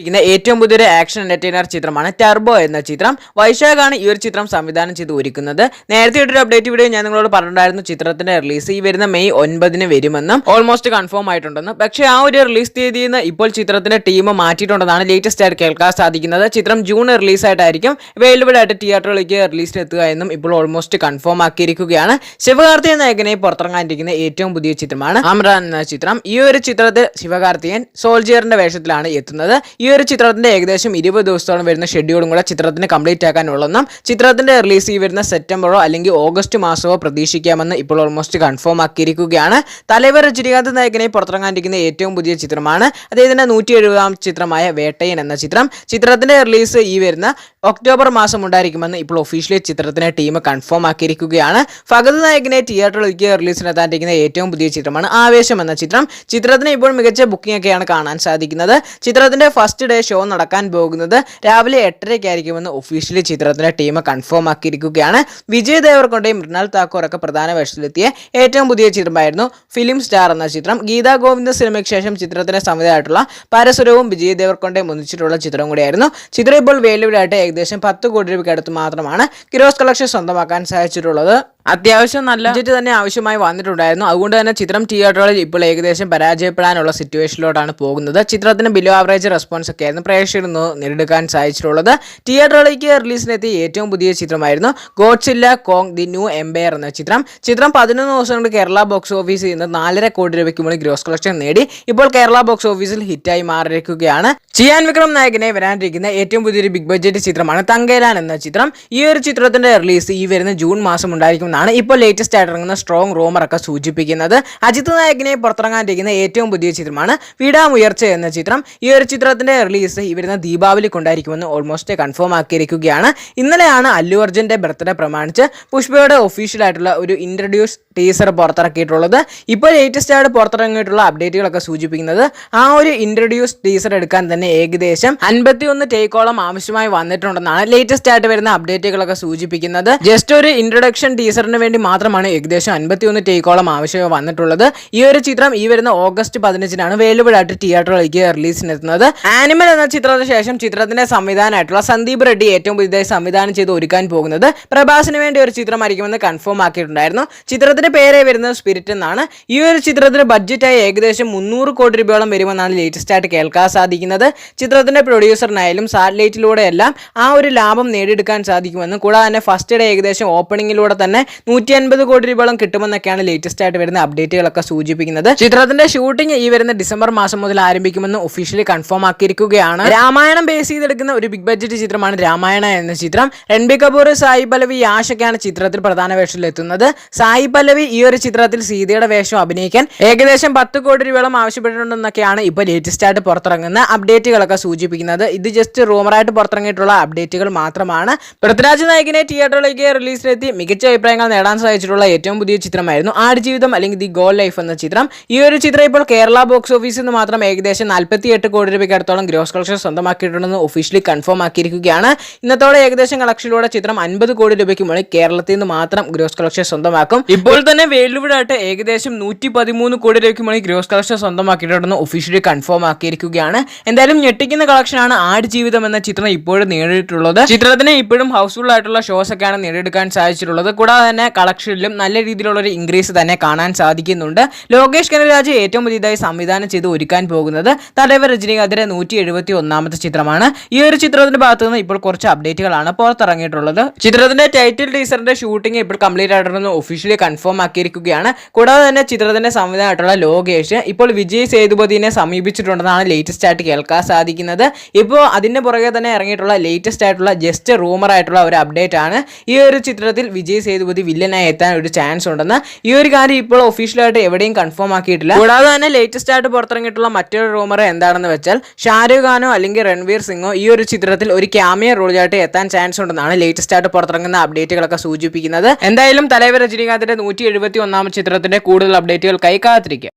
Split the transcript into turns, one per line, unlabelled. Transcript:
ഇരിക്കുന്ന ഏറ്റവും പുതിയൊരു ആക്ഷൻ എന്റർടൈനർ ചിത്രമാണ് ടർബോ എന്ന ചിത്രം. വൈശാഖാണ് ഈ ഒരു ചിത്രം സംവിധാനം ചെയ്ത് ഒരുക്കുന്നത്. നേരത്തെ ഒരു അപ്ഡേറ്റ് വീഡിയോ ഞാൻ നിങ്ങളോട് പറഞ്ഞിട്ടുണ്ടായിരുന്നു. ചിത്രത്തിന്റെ റിലീസ് ഈ വരുന്ന മെയ് ഒൻപതിന് വരുമെന്നും ഓൾമോസ്റ്റ് കൺഫേം ആയിട്ടുണ്ടെന്നും. പക്ഷേ ആ ഒരു റിലീസ് തീയതി ഇപ്പോൾ ചിത്രത്തിന്റെ ടീം മാറ്റിയിട്ടുണ്ടെന്നാണ് ലേറ്റസ്റ്റ് ആയിട്ട് കേൾക്കാൻ സാധിക്കുന്നത്. ചിത്രം ജൂൺ റിലീസ് ആയിട്ടായിരിക്കും അവൈലബിൾ ആയിട്ട് തിയേറ്ററുകളിലേക്ക് റിലീസിന് എത്തുക എന്നും ഇപ്പോൾ ഓൾമോസ്റ്റ് കൺഫേം ആക്കിയിരിക്കുകയാണ്. ശിവകാർത്തികൻ നായകനെ പുറത്തിറങ്ങാനിരിക്കുന്ന ഏറ്റവും പുതിയ ചിത്രമാണ് അമ്രാൻ എന്ന ചിത്രം. ഈ ഒരു ചിത്രത്തിൽ ശിവകാർത്തികൻ സോൾജിയറിന്റെ വേഷത്തിലാണ് എത്തുന്നത്. ഈ ഒരു ചിത്രത്തിന്റെ ഏകദേശം ഇരുപത് ദിവസത്തോളം വരുന്ന ഷെഡ്യൂളും കൂടെ ചിത്രത്തിന് കംപ്ലീറ്റ് ആക്കാനുള്ളതെന്നും ചിത്രത്തിന്റെ റിലീസ് ഈ വരുന്ന സെപ്റ്റംബറോ അല്ലെങ്കിൽ ഓഗസ്റ്റ് മാസമോ പ്രതീക്ഷിക്കാമെന്ന് ഇപ്പോൾ ഓൾമോസ്റ്റ് കൺഫേം ആക്കിയിരിക്കുകയാണ്. തലവർ രജനീകാന്ത് നായകനെ പുറത്തിറങ്ങാനിരിക്കുന്ന ഏറ്റവും പുതിയ ചിത്രമാണ്. അദ്ദേഹത്തിന്റെ നൂറ്റി എഴുപതാം ചിത്രമായ വേട്ടയൻ എന്ന ചിത്രം. ചിത്രത്തിന്റെ റിലീസ് ഈ വരുന്ന ഒക്ടോബർ മാസം ഉണ്ടായിരിക്കുമെന്ന് ഇപ്പോൾ ഒഫീഷ്യലി ചിത്രത്തിന്റെ ടീം കൺഫേം ആക്കിയിരിക്കുകയാണ്. ഫഗത് നായകനെ തിയേറ്ററിലേക്ക് റിലീസിനെത്താനിരിക്കുന്ന ഏറ്റവും പുതിയ ചിത്രമാണ് ആവേശം എന്ന ചിത്രം. ചിത്രത്തിന് ഇപ്പോൾ മികച്ച ബുക്കിംഗ് ഒക്കെയാണ് കാണാൻ സാധിക്കുന്നത്. ചിത്രത്തിന്റെ ഫസ്റ്റ് ഡേ ഷോ നടക്കാൻ പോകുന്നത് രാവിലെ എട്ടരയ്ക്കായിരിക്കുമെന്ന് ഒഫീഷ്യലി ചിത്രത്തിന്റെ ടീം കൺഫേം ആക്കിയിരിക്കുകയാണ്. വിജയ് ദേവർകൊണ്ടയും മൃണാൽ താക്കൂറൊക്കെ പ്രധാന വേഷത്തിലെത്തിയ ഏറ്റവും പുതിയ ചിത്രമായിരുന്നു ഫിലിം സ്റ്റാർ എന്ന ചിത്രം. ഗീതാ ഗോവിന്ദ സിനിമയ്ക്ക് ശേഷം ചിത്രത്തിന്റെ സംവിധായിട്ടുള്ള പരസുരവും വിജയ് ദേവർകൊണ്ടയും ഒന്നിച്ചിട്ടുള്ള ചിത്രം കൂടിയായിരുന്നു. ചിത്രം ഇപ്പോൾ വേലുവിലായിട്ട് ഏകദേശം പത്ത് കോടി രൂപയ്ക്ക് അടുത്ത് മാത്രമാണ് കിരോസ് കളക്ഷൻ സ്വന്തമാക്കാൻ സാധിച്ചിട്ടുള്ളത്. അത്യാവശ്യം നല്ല ബഡ്ജറ്റ് തന്നെ ആവശ്യമായി വന്നിട്ടുണ്ടായിരുന്നു. അതുകൊണ്ട് തന്നെ ചിത്രം തിയേറ്ററുകളിൽ ഇപ്പോൾ ഏകദേശം പരാജയപ്പെടാനുള്ള സിറ്റുവേഷനിലോട്ടാണ് പോകുന്നത്. ചിത്രത്തിന് ബിലോ ആവറേജ് റെസ്പോൺസ് ഒക്കെ ആയിരുന്നു പ്രേക്ഷകരിൽ നിന്ന് നേടിയെടുക്കാൻ സാധിച്ചിട്ടുള്ളത്. തിയേറ്ററുകളിലേക്ക് റിലീസിനെത്തിയ ഏറ്റവും പുതിയ ചിത്രമായിരുന്നു Godzilla Kong the new empire എന്ന ചിത്രം. ചിത്രം പതിനൊന്ന് ദിവസം കൊണ്ട് കേരള ബോക്സ് ഓഫീസിൽ നിന്ന് നാലര കോടി രൂപയ്ക്ക് മുകളിൽ ഗ്രോസ് കളക്ഷൻ നേടി. ഇപ്പോൾ കേരള ബോക്സ് ഓഫീസിൽ ഹിറ്റായി മാറിയിരിക്കുകയാണ്. ചിയാൻ വിക്രം നായകനെ വരാനിരിക്കുന്ന ഏറ്റവും പുതിയൊരു ബിഗ് ബഡ്ജറ്റ് ചിത്രമാണ് തങ്കേലാൻ എന്ന ചിത്രം. ഈ ഒരു ചിത്രത്തിന്റെ റിലീസ് ഈ വരുന്ന ജൂൺ മാസം ഉണ്ടായിരിക്കുമെന്നാണ് ഇപ്പോൾ ലേറ്റസ്റ്റ് ആയിട്ട് ഇറങ്ങുന്ന സ്ട്രോങ് റൂമർ ഒക്കെ സൂചിപ്പിക്കുന്നത്. അജിത് നായകിനെ പുറത്തിറങ്ങാനിരിക്കുന്ന ഏറ്റവും പുതിയ ചിത്രമാണ് വിടാമുയർച്ച എന്ന ചിത്രം. ഈ ഒരു ചിത്രത്തിന്റെ റിലീസ് ഈ വരുന്ന ദീപാവലിക്ക് ഉണ്ടായിരിക്കുമെന്ന് ഓൾമോസ്റ്റ് കൺഫേം ആക്കിയിരിക്കുകയാണ്. ഇന്നലെയാണ് അല്ലു അർജുന്റെ ബർത്ത്ഡേ പ്രമാണിച്ച് പുഷ്പയുടെ ഒഫീഷ്യൽ ആയിട്ടുള്ള ഒരു ഇൻട്രൊഡ്യൂസ് ടീസർ പുറത്തിറക്കിയിട്ടുള്ളത്. ഇപ്പോൾ ലേറ്റസ്റ്റ് ആയിട്ട് പുറത്തിറങ്ങിയിട്ടുള്ള അപ്ഡേറ്റുകളൊക്കെ സൂചിപ്പിക്കുന്നത് ആ ഒരു ഇൻട്രൊഡ്യൂസ് ടീസർ എടുക്കാൻ തന്നെ ഏകദേശം അൻപത്തി ഒന്ന് ടേക്കോളം ആവശ്യമായി വന്നിട്ടുണ്ടെന്നാണ് ലേറ്റസ്റ്റ് ആയിട്ട് വരുന്ന അപ്ഡേറ്റുകളൊക്കെ സൂചിപ്പിക്കുന്നത്. ജസ്റ്റ് ഒരു ഇൻട്രൊഡക്ഷൻ ടീസറിന് വേണ്ടി മാത്രമാണ് ഏകദേശം അൻപത്തി ഒന്ന് ടേക്കോളം ആവശ്യം വന്നിട്ടുള്ളത്. ഈ ഒരു ചിത്രം ഈ വരുന്ന ഓഗസ്റ്റ് പതിനഞ്ചിനാണ് അവൈലബിൾ ആയിട്ട് തിയേറ്ററിലേക്ക് റിലീസിനെത്തുന്നത്. ആനിമൽ എന്ന ചിത്രത്തിന് ശേഷം ചിത്രത്തിന്റെ സംവിധാനമായിട്ടുള്ള സന്ദീപ് റെഡ്ഡി ഏറ്റവും പുതിയതായി സംവിധാനം ചെയ്ത് ഒരുക്കാൻ പോകുന്നത് പ്രഭാസിന് വേണ്ടി ഒരു ചിത്രമായിരിക്കുമെന്ന് കൺഫേം ആക്കിയിട്ടുണ്ടായിരുന്നു. ചിത്രത്തിന്റെ പേരെ വരുന്നത് സ്പിരിറ്റ് എന്നാണ്. ഈ ഒരു ചിത്രത്തിന് ബഡ്ജറ്റായി ഏകദേശം മുന്നൂറ് കോടി രൂപയോളം വരുമെന്നാണ് ലേറ്റസ്റ്റ് ആയിട്ട് കേൾക്കാൻ സാധിക്കുന്നത്. ചിത്രത്തിന്റെ പ്രൊഡ്യൂസറിനായാലും സാറ്റലൈറ്റിലൂടെയെല്ലാം ആ ഒരു ലാഭം നേടിയെടുക്കാൻ സാധിക്കുമെന്നും കൂടാതെ തന്നെ ഫസ്റ്റ് ഡേ ഏകദേശം ഓപ്പണിങ്ങിലൂടെ തന്നെ നൂറ്റി അൻപത് കോടി രൂപയോളം കിട്ടുമെന്നൊക്കെയാണ് ലേറ്റസ്റ്റ് ആയിട്ട് വരുന്ന അപ്ഡേറ്റുകളൊക്കെ സൂചിപ്പിക്കുന്നത്. ചിത്രത്തിന്റെ ഷൂട്ടിംഗ് ഈ വരുന്ന ഡിസംബർ മാസം മുതൽ ആരംഭിക്കുമെന്ന് ഒഫീഷ്യലി കൺഫേം ആക്കിയിരിക്കുകയാണ്. രാമായണം ബേസ് ചെയ്തെടുക്കുന്ന ഒരു ബിഗ് ബഡ്ജറ്റ് ചിത്രമാണ് രാമായണ എന്ന ചിത്രം. രൺബീർ കപൂർ സായി പല്ലവി യാഷൊക്കെയാണ് ചിത്രത്തിൽ പ്രധാന വേഷത്തിൽ എത്തുന്നത്. സായി പല്ലവി ഈ ഒരു ചിത്രത്തിൽ സീതയുടെ വേഷം അഭിനയിക്കാൻ ഏകദേശം പത്ത് കോടി രൂപയോളം ആവശ്യപ്പെട്ടിട്ടുണ്ടെന്നൊക്കെയാണ് ഇപ്പോൾ ലേറ്റസ്റ്റ് ആയിട്ട് പുറത്തിറങ്ങുന്ന അപ്ഡേറ്റുകളൊക്കെ സൂചിപ്പിക്കുന്നത്. ഇത് ജസ്റ്റ് റൂമറായിട്ട് പുറത്തിറങ്ങിയിട്ടുള്ള അപ്ഡേറ്റുകൾ മാത്രമാണ്. പൃഥ്വിരാജ് നായകിനെ തിയേറ്ററിലേക്ക് റിലീസിലെത്തി മികച്ച അഭിപ്രായങ്ങൾ നേടാൻ സാധിച്ചിട്ടുള്ള ഏറ്റവും പുതിയ ചിത്രമായിരുന്നു ആടുജീവിതം അല്ലെങ്കിൽ ദി ഗോൾ ലൈഫ് എന്ന ചിത്രം. ഈ ഒരു ചിത്രം ഇപ്പോൾ കേരള ബോക്സ് ഓഫീസിൽ നിന്ന് മാത്രം ഏകദേശം നാൽപ്പത്തി എട്ട് കോടി രൂപയ്ക്ക് അടുത്തോളം ഗ്രോസ് കളക്ഷൻ സ്വന്തമാക്കിയിട്ടുണ്ടെന്ന് ഒഫീഷ്യലി കൺഫേം ആക്കിയിരിക്കുകയാണ്. ഇന്നത്തോടെ ഏകദേശം കളക്ഷനിലൂടെ ചിത്രം അൻപത് കോടി രൂപയ്ക്ക് മുകളിൽ കേരളത്തിൽ നിന്ന് മാത്രം ഗ്രോസ് കളക്ഷൻ സ്വന്തമാക്കും. ഇപ്പോൾ തന്നെ വേൾഡ് ഏകദേശം നൂറ്റി പതിമൂന്ന് കോടി രൂപയ്ക്ക് മുകളിൽ ഗ്രോസ് കളക്ഷൻ സ്വന്തമാക്കിയിട്ടുണ്ടെന്ന് ഒഫീഷ്യലി കൺഫേം ആക്കിയിരിക്കുകയാണ്. എന്തായാലും ഞെട്ടിക്കുന്ന കളക്ഷനാണ് ആട് ജീവിതം എന്ന ചിത്രം ഇപ്പോഴും നേടിയിട്ടുള്ളത്. ചിത്രത്തിന് ഇപ്പോഴും ഹൗസ്ഫുൾ ആയിട്ടുള്ള ഷോസ് ഒക്കെയാണ് നേടിയെടുക്കാൻ സാധിച്ചിട്ടുള്ളത്. കൂടാതെ തന്നെ കളക്ഷനിലും നല്ല രീതിയിലുള്ള ഒരു ഇൻക്രീസ് തന്നെ കാണാൻ സാധിക്കുന്നുണ്ട്. ലോകേഷ് കനരാജ് ഏറ്റവും പുതിയതായി സംവിധാനം ചെയ്ത് ഒരുക്കാൻ പോകുന്നത് തലവർ രജനീകാന്തിന്റെ നൂറ്റി എഴുപത്തി ഒന്നാമത്തെ ചിത്രമാണ്. ഈ ഒരു ചിത്രത്തിന്റെ ഭാഗത്തു നിന്ന് ഇപ്പോൾ കുറച്ച് അപ്ഡേറ്റുകളാണ് പുറത്തിറങ്ങിയിട്ടുള്ളത്. ചിത്രത്തിന്റെ ടൈറ്റിൽ ടീസറിന്റെ ഷൂട്ടിംഗ് ഇപ്പോൾ കംപ്ലീറ്റ് ആയിട്ടുണ്ടെന്ന് ഒഫീഷ്യലി കൺഫേം ആക്കിയിരിക്കുകയാണ്. കൂടാതെ തന്നെ ചിത്രത്തിന്റെ സംവിധാനമായിട്ടുള്ള ലോകേഷ് ഇപ്പോൾ വിജയ് സേതുപതിനെ സമീപിച്ചിട്ടുണ്ടെന്നാണ് ലേറ്റസ്റ്റ് ആയിട്ട് കേൾക്കാൻ സാധിക്കുന്നത്. ഇപ്പോൾ അതിന്റെ പുറകെ തന്നെ ഇറങ്ങിയിട്ടുള്ള ലേറ്റസ്റ്റ് ആയിട്ടുള്ള ജസ്റ്റ് റൂമർ ആയിട്ടുള്ള ഒരു അപ്ഡേറ്റ് ആണ് ഈ ഒരു ചിത്രത്തിൽ വിജയ് സേതുപതി വില്ലനായി എത്താൻ ഒരു ചാൻസ് ഉണ്ടെന്ന് ഈ ഒരു കാര്യം ഇപ്പോൾ ഒഫീഷ്യലായിട്ട് എവിടെയും കൺഫേം ആക്കിയിട്ടില്ല. കൂടാതെ തന്നെ ലേറ്റസ്റ്റ് ആയിട്ട് പുറത്തിറങ്ങിയിട്ടുള്ള മറ്റൊരു റൂമർ എന്താണെന്ന് വെച്ചാൽ ഷാരൂഖ് ഖാനോ അല്ലെങ്കിൽ രൺവീർ സിംഗോ ഈ ഒരു ചിത്രത്തിൽ ഒരു ക്യാമിയ റോളിലായിട്ട് എത്താൻ ചാൻസ് ഉണ്ടെന്നാണ് ലേറ്റസ്റ്റ് ആയിട്ട് പുറത്തിറങ്ങുന്ന അപ്ഡേറ്റുകളൊക്കെ സൂചിപ്പിക്കുന്നത്. എന്തായാലും തലവ് രജനീകാന്തിന്റെ നൂറ്റി എഴുപത്തി ഒന്നാം ചിത്രത്തിന്റെ കൂടുതൽ അപ്ഡേറ്റുകൾ കൈക്കാത്തിരിക്കുക